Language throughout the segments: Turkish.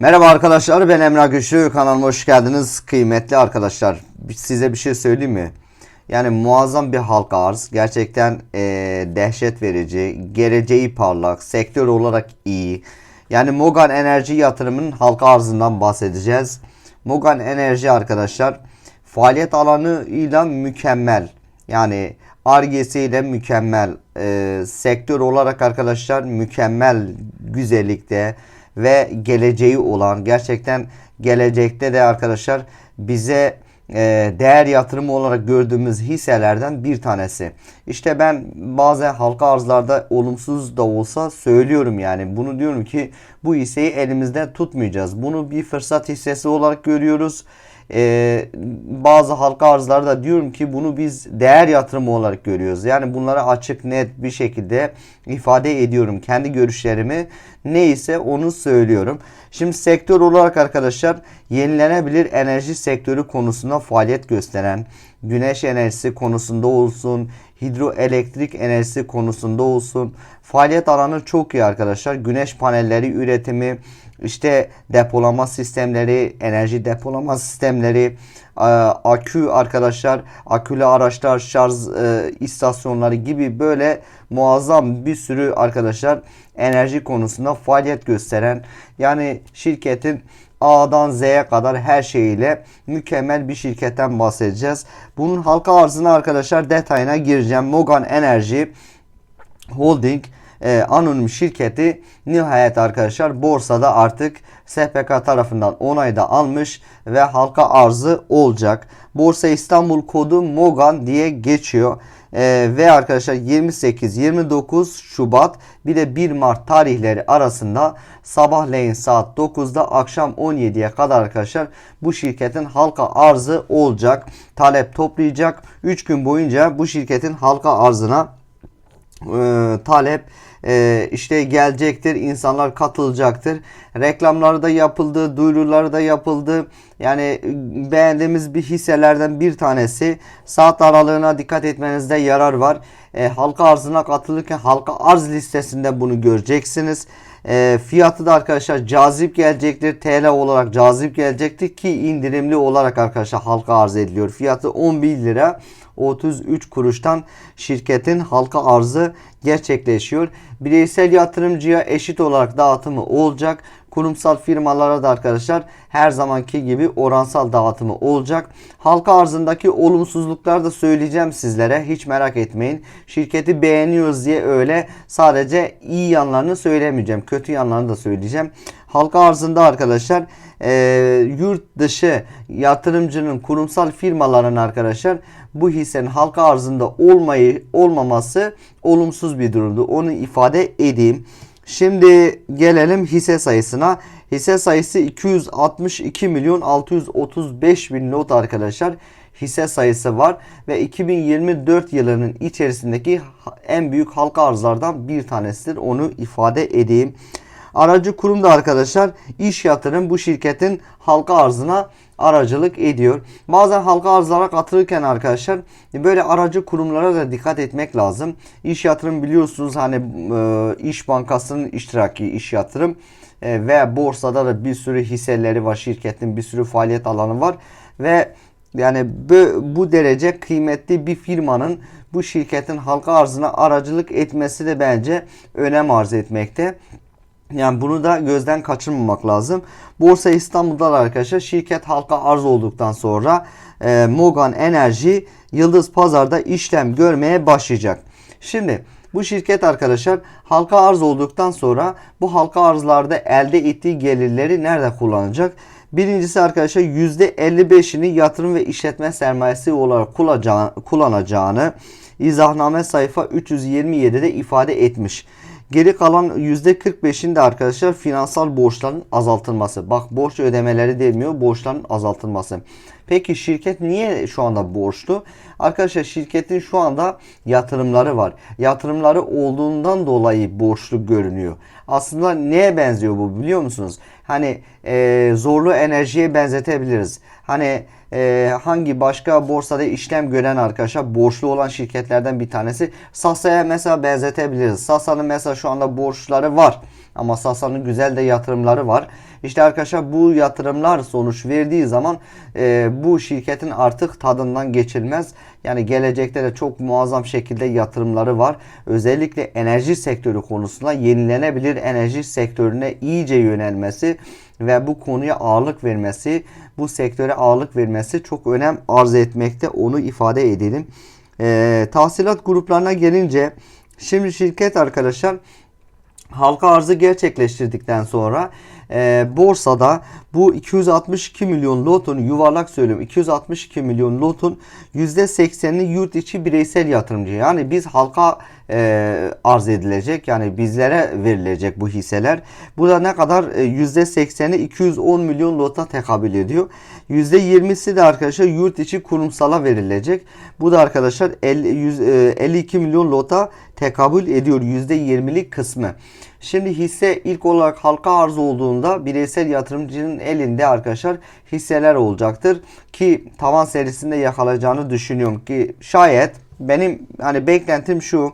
Merhaba arkadaşlar ben Emrah Güçlü. Kanalıma hoş geldiniz. Kıymetli arkadaşlar size bir şey söyleyeyim mi? Yani muazzam bir halka arz. Gerçekten eee, dehşet verici geleceği parlak sektör olarak iyi. Yani Mogan Enerji yatırımının halka arzından bahsedeceğiz. Mogan Enerji arkadaşlar faaliyet alanıyla mükemmel. Yani argesiyle mükemmel. Eee, sektör olarak arkadaşlar mükemmel güzellikte ve geleceği olan gerçekten gelecekte de arkadaşlar bize değer yatırımı olarak gördüğümüz hisselerden bir tanesi. İşte ben bazen halka arzlarda olumsuz da olsa söylüyorum yani. Bunu diyorum ki bu hisseyi elimizde tutmayacağız. Bunu bir fırsat hissesi olarak görüyoruz. Ee, bazı halka arzlarda diyorum ki bunu biz değer yatırımı olarak görüyoruz. Yani bunları açık net bir şekilde ifade ediyorum. Kendi görüşlerimi neyse onu söylüyorum. Şimdi sektör olarak arkadaşlar yenilenebilir enerji sektörü konusunda faaliyet gösteren güneş enerjisi konusunda olsun, hidroelektrik enerjisi konusunda olsun. Faaliyet alanı çok iyi arkadaşlar. Güneş panelleri üretimi, işte depolama sistemleri, enerji depolama sistemleri, e, akü arkadaşlar, akülü araçlar, şarj e, istasyonları gibi böyle muazzam bir sürü arkadaşlar enerji konusunda faaliyet gösteren yani şirketin A'dan Z'ye kadar her şeyiyle mükemmel bir şirketten bahsedeceğiz. Bunun halka arzına arkadaşlar detayına gireceğim. Mogan Enerji Holding e, anonim şirketi nihayet arkadaşlar borsada artık SPK tarafından onayda almış ve halka arzı olacak. Borsa İstanbul kodu MOGAN diye geçiyor. E, ve arkadaşlar 28-29 Şubat bir de 1 Mart tarihleri arasında sabahleyin saat 9'da akşam 17'ye kadar arkadaşlar bu şirketin halka arzı olacak. Talep toplayacak. 3 gün boyunca bu şirketin halka arzına e, talep e, işte gelecektir. insanlar katılacaktır. Reklamları da yapıldı, duyuruları da yapıldı. Yani beğendiğimiz bir hisselerden bir tanesi. Saat aralığına dikkat etmenizde yarar var. E, halka arzına katılırken halka arz listesinde bunu göreceksiniz. E, fiyatı da arkadaşlar cazip gelecektir. TL olarak cazip gelecektir ki indirimli olarak arkadaşlar halka arz ediliyor. Fiyatı 11 lira. 33 kuruştan şirketin halka arzı gerçekleşiyor. Bireysel yatırımcıya eşit olarak dağıtımı olacak. Kurumsal firmalara da arkadaşlar her zamanki gibi oransal dağıtımı olacak. Halka arzındaki olumsuzluklar da söyleyeceğim sizlere. Hiç merak etmeyin. Şirketi beğeniyoruz diye öyle sadece iyi yanlarını söylemeyeceğim. Kötü yanlarını da söyleyeceğim. Halka arzında arkadaşlar e, yurt dışı yatırımcının kurumsal firmaların arkadaşlar bu hissenin halka arzında olmayı olmaması olumsuz bir durumdu. Onu ifade edeyim. Şimdi gelelim hisse sayısına. Hisse sayısı 262 milyon 635 bin lot arkadaşlar hisse sayısı var ve 2024 yılının içerisindeki en büyük halka arzlardan bir tanesidir. Onu ifade edeyim. Aracı kurum da arkadaşlar iş yatırım bu şirketin halka arzına aracılık ediyor. Bazen halka arzlara katılırken arkadaşlar böyle aracı kurumlara da dikkat etmek lazım. İş yatırım biliyorsunuz hani e, İş Bankası'nın iştiraki iş yatırım e, ve borsada da bir sürü hisseleri var. Şirketin bir sürü faaliyet alanı var ve yani bu, bu derece kıymetli bir firmanın bu şirketin halka arzına aracılık etmesi de bence önem arz etmekte. Yani bunu da gözden kaçırmamak lazım. Borsa İstanbul'da arkadaşlar şirket halka arz olduktan sonra e, Mogan Enerji Yıldız Pazar'da işlem görmeye başlayacak. Şimdi bu şirket arkadaşlar halka arz olduktan sonra bu halka arzlarda elde ettiği gelirleri nerede kullanacak? Birincisi arkadaşlar %55'ini yatırım ve işletme sermayesi olarak kullanacağını izahname sayfa 327'de ifade etmiş. Geri kalan %45'in de arkadaşlar finansal borçların azaltılması. Bak borç ödemeleri demiyor borçların azaltılması. Peki şirket niye şu anda borçlu? Arkadaşlar şirketin şu anda yatırımları var. Yatırımları olduğundan dolayı borçlu görünüyor. Aslında neye benziyor bu biliyor musunuz? Hani e, zorlu enerjiye benzetebiliriz. Hani e, hangi başka borsada işlem gören arkadaşlar borçlu olan şirketlerden bir tanesi. Sasa'ya mesela benzetebiliriz. Sasa'nın mesela şu anda borçları var. Ama Aselsan'ın güzel de yatırımları var. İşte arkadaşlar bu yatırımlar sonuç verdiği zaman e, bu şirketin artık tadından geçilmez. Yani gelecekte de çok muazzam şekilde yatırımları var. Özellikle enerji sektörü konusunda yenilenebilir enerji sektörüne iyice yönelmesi ve bu konuya ağırlık vermesi, bu sektöre ağırlık vermesi çok önem arz etmekte. Onu ifade edelim. E, tahsilat gruplarına gelince şimdi şirket arkadaşlar halka arzı gerçekleştirdikten sonra e, borsada bu 262 milyon lotun yuvarlak söylüyorum 262 milyon lotun %80'i yurt içi bireysel yatırımcı. Yani biz halka e, arz edilecek yani bizlere verilecek bu hisseler. Bu da ne kadar e, %80'i 210 milyon lota tekabül ediyor. %20'si de arkadaşlar yurt içi kurumsala verilecek. Bu da arkadaşlar 50, 100, e, 52 milyon lota tekabül ediyor %20'lik kısmı. Şimdi hisse ilk olarak halka arz olduğunda bireysel yatırımcının elinde arkadaşlar hisseler olacaktır. Ki tavan serisinde yakalayacağını düşünüyorum ki şayet benim hani beklentim şu.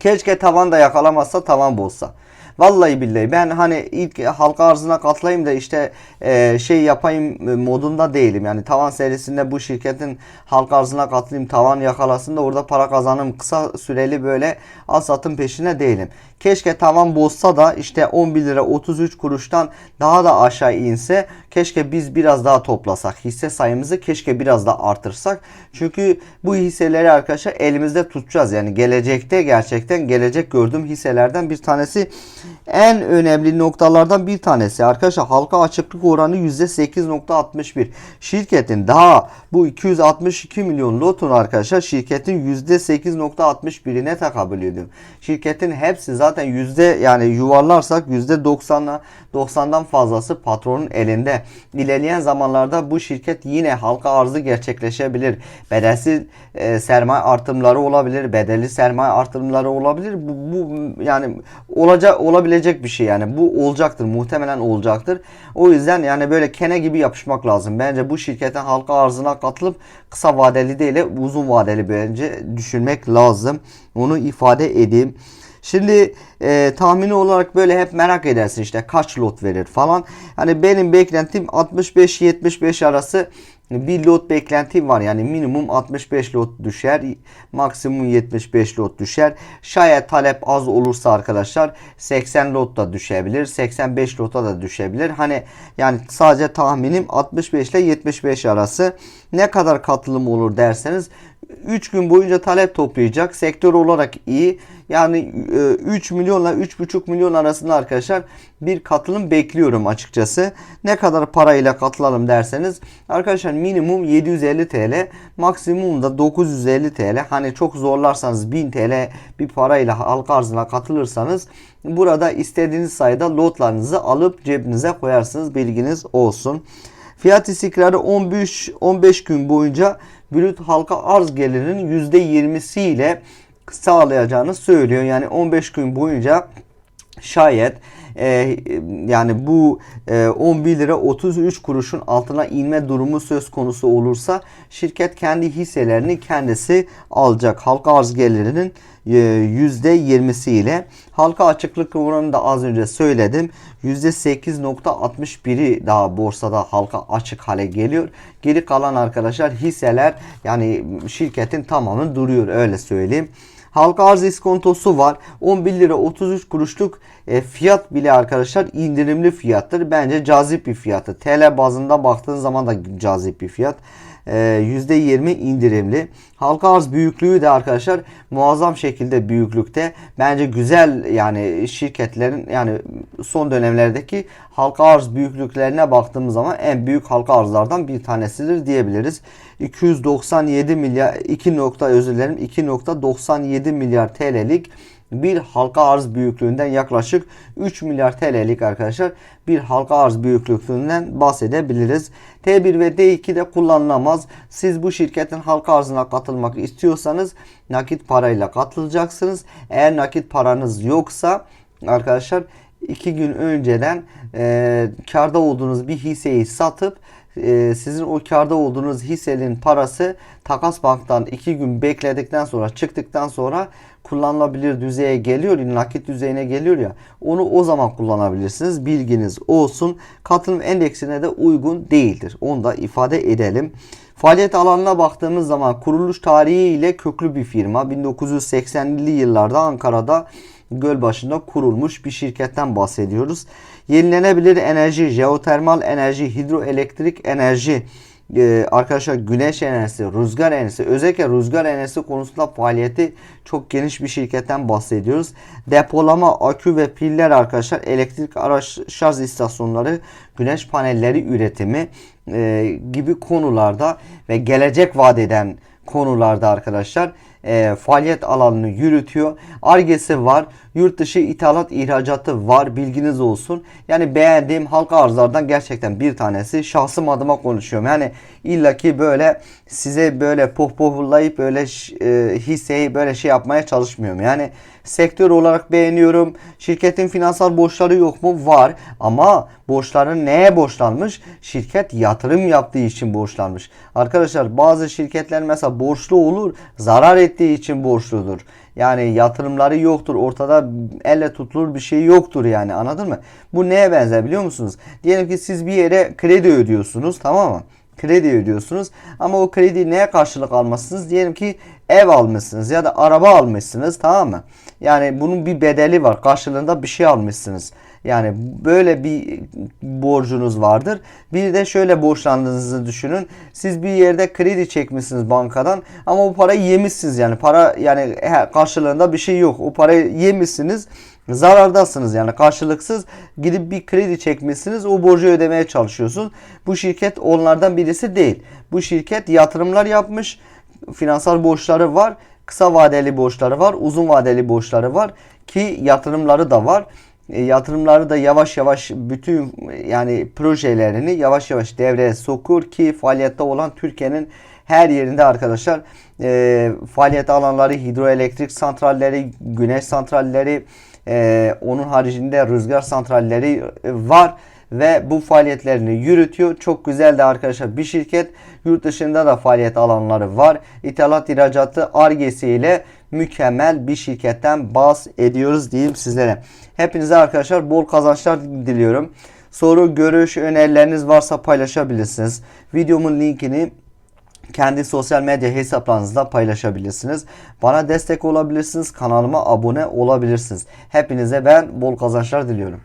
Keşke tavan da yakalamazsa tavan bozsa. Vallahi billahi ben hani ilk halka arzına katılayım da işte e, şey yapayım e, modunda değilim. Yani tavan serisinde bu şirketin halka arzına katılayım tavan yakalasın da orada para kazanım kısa süreli böyle al satım peşine değilim. Keşke tavan bozsa da işte 11 lira 33 kuruştan daha da aşağı inse keşke biz biraz daha toplasak. Hisse sayımızı keşke biraz da artırsak. Çünkü bu hisseleri arkadaşlar elimizde tutacağız. Yani gelecekte gerçekten gelecek gördüğüm hisselerden bir tanesi en önemli noktalardan bir tanesi arkadaşlar halka açıklık oranı %8.61. Şirketin daha bu 262 milyon lotun arkadaşlar şirketin %8.61'ine tekabül ediyor. Şirketin hepsi zaten yüzde yani yuvarlarsak %90'la 90'dan fazlası patronun elinde. İlerleyen zamanlarda bu şirket yine halka arzı gerçekleşebilir. Bedelsiz e, sermaye artımları olabilir, bedelli sermaye artımları olabilir. Bu, bu yani olacak olabilecek bir şey yani. Bu olacaktır, muhtemelen olacaktır. O yüzden yani böyle kene gibi yapışmak lazım. Bence bu şirketin halka arzına katılıp kısa vadeli değil, uzun vadeli bence düşünmek lazım. Onu ifade edeyim. Şimdi e, tahmini olarak böyle hep merak edersin işte kaç lot verir falan. Hani benim beklentim 65-75 arası bir lot beklentim var. Yani minimum 65 lot düşer. Maksimum 75 lot düşer. Şayet talep az olursa arkadaşlar 80 lot da düşebilir. 85 lota da düşebilir. Hani yani sadece tahminim 65 ile 75 arası. Ne kadar katılım olur derseniz 3 gün boyunca talep toplayacak. Sektör olarak iyi. Yani 3 e, milyonla 3,5 milyon arasında arkadaşlar bir katılım bekliyorum açıkçası. Ne kadar parayla katılalım derseniz arkadaşlar minimum 750 TL, maksimum da 950 TL. Hani çok zorlarsanız 1000 TL bir parayla halka arzına katılırsanız burada istediğiniz sayıda lotlarınızı alıp cebinize koyarsınız. Bilginiz olsun. Fiyat istikrarı 15 15 gün boyunca brüt halka arz gelirinin %20'si ile sağlayacağını söylüyor. Yani 15 gün boyunca şayet e, yani bu e, 11 lira 33 kuruşun altına inme durumu söz konusu olursa şirket kendi hisselerini kendisi alacak. Halka arz gelirinin %20'si e, ile halka açıklık oranını da az önce söyledim. %8.61'i daha borsada halka açık hale geliyor. Geri kalan arkadaşlar hisseler yani şirketin tamamı duruyor öyle söyleyeyim. Halka arz iskontosu var. 11 lira 33 kuruşluk e, fiyat bile arkadaşlar indirimli fiyattır. Bence cazip bir fiyatı. TL bazında baktığın zaman da cazip bir fiyat. %20 e, indirimli. Halka arz büyüklüğü de arkadaşlar muazzam şekilde büyüklükte. Bence güzel yani şirketlerin yani son dönemlerdeki halka arz büyüklüklerine baktığımız zaman en büyük halka arzlardan bir tanesidir diyebiliriz. 297 milyar 2 nokta özür dilerim 2.97 milyar TL'lik bir halka arz büyüklüğünden yaklaşık 3 milyar TL'lik arkadaşlar bir halka arz büyüklüğünden bahsedebiliriz. T1 ve D2 de kullanılamaz. Siz bu şirketin halka arzına katılmak istiyorsanız nakit parayla katılacaksınız. Eğer nakit paranız yoksa arkadaşlar 2 gün önceden e, karda olduğunuz bir hisseyi satıp e, sizin o karda olduğunuz hissenin parası takas banktan 2 gün bekledikten sonra çıktıktan sonra kullanılabilir düzeye geliyor, nakit düzeyine geliyor ya. Onu o zaman kullanabilirsiniz. Bilginiz olsun. Katılım endeksine de uygun değildir. Onu da ifade edelim. Faaliyet alanına baktığımız zaman kuruluş tarihi ile köklü bir firma. 1980'li yıllarda Ankara'da Gölbaşı'nda kurulmuş bir şirketten bahsediyoruz. Yenilenebilir enerji, jeotermal enerji, hidroelektrik enerji, ee, arkadaşlar güneş enerjisi, rüzgar enerjisi, özellikle rüzgar enerjisi konusunda faaliyeti çok geniş bir şirketten bahsediyoruz. Depolama, akü ve piller arkadaşlar, elektrik araç şarj istasyonları, güneş panelleri üretimi e, gibi konularda ve gelecek vaat eden konularda arkadaşlar e, faaliyet alanını yürütüyor. Argesi var. Yurt dışı ithalat ihracatı var. Bilginiz olsun. Yani beğendiğim halka arzlardan gerçekten bir tanesi. Şahsım adıma konuşuyorum. Yani illaki böyle size böyle pohpohlayıp böyle e, hisseyi böyle şey yapmaya çalışmıyorum. Yani sektör olarak beğeniyorum. Şirketin finansal borçları yok mu? Var. Ama borçları neye borçlanmış? Şirket yatırım yaptığı için borçlanmış. Arkadaşlar bazı şirketler mesela borçlu olur. Zarar ettiği için borçludur. Yani yatırımları yoktur. Ortada elle tutulur bir şey yoktur yani anladın mı? Bu neye benzer biliyor musunuz? Diyelim ki siz bir yere kredi ödüyorsunuz tamam mı? Kredi ödüyorsunuz ama o kredi neye karşılık almışsınız? Diyelim ki ev almışsınız ya da araba almışsınız tamam mı? Yani bunun bir bedeli var. Karşılığında bir şey almışsınız. Yani böyle bir borcunuz vardır. Bir de şöyle borçlandığınızı düşünün. Siz bir yerde kredi çekmişsiniz bankadan ama o parayı yemişsiniz yani. Para yani karşılığında bir şey yok. O parayı yemişsiniz. Zarardasınız yani karşılıksız gidip bir kredi çekmişsiniz o borcu ödemeye çalışıyorsun. Bu şirket onlardan birisi değil. Bu şirket yatırımlar yapmış finansal borçları var. Kısa vadeli borçları var. Uzun vadeli borçları var. Ki yatırımları da var. E, yatırımları da yavaş yavaş bütün yani projelerini yavaş yavaş devreye sokur ki faaliyette olan Türkiye'nin her yerinde arkadaşlar e, faaliyet alanları hidroelektrik santralleri, güneş santralleri, e, onun haricinde rüzgar santralleri var ve bu faaliyetlerini yürütüyor. Çok güzel de arkadaşlar bir şirket. Yurt dışında da faaliyet alanları var. İthalat ihracatı argesi ile mükemmel bir şirketten bahsediyoruz diyeyim sizlere. Hepinize arkadaşlar bol kazançlar diliyorum. Soru, görüş, önerileriniz varsa paylaşabilirsiniz. Videomun linkini kendi sosyal medya hesaplarınızda paylaşabilirsiniz. Bana destek olabilirsiniz. Kanalıma abone olabilirsiniz. Hepinize ben bol kazançlar diliyorum.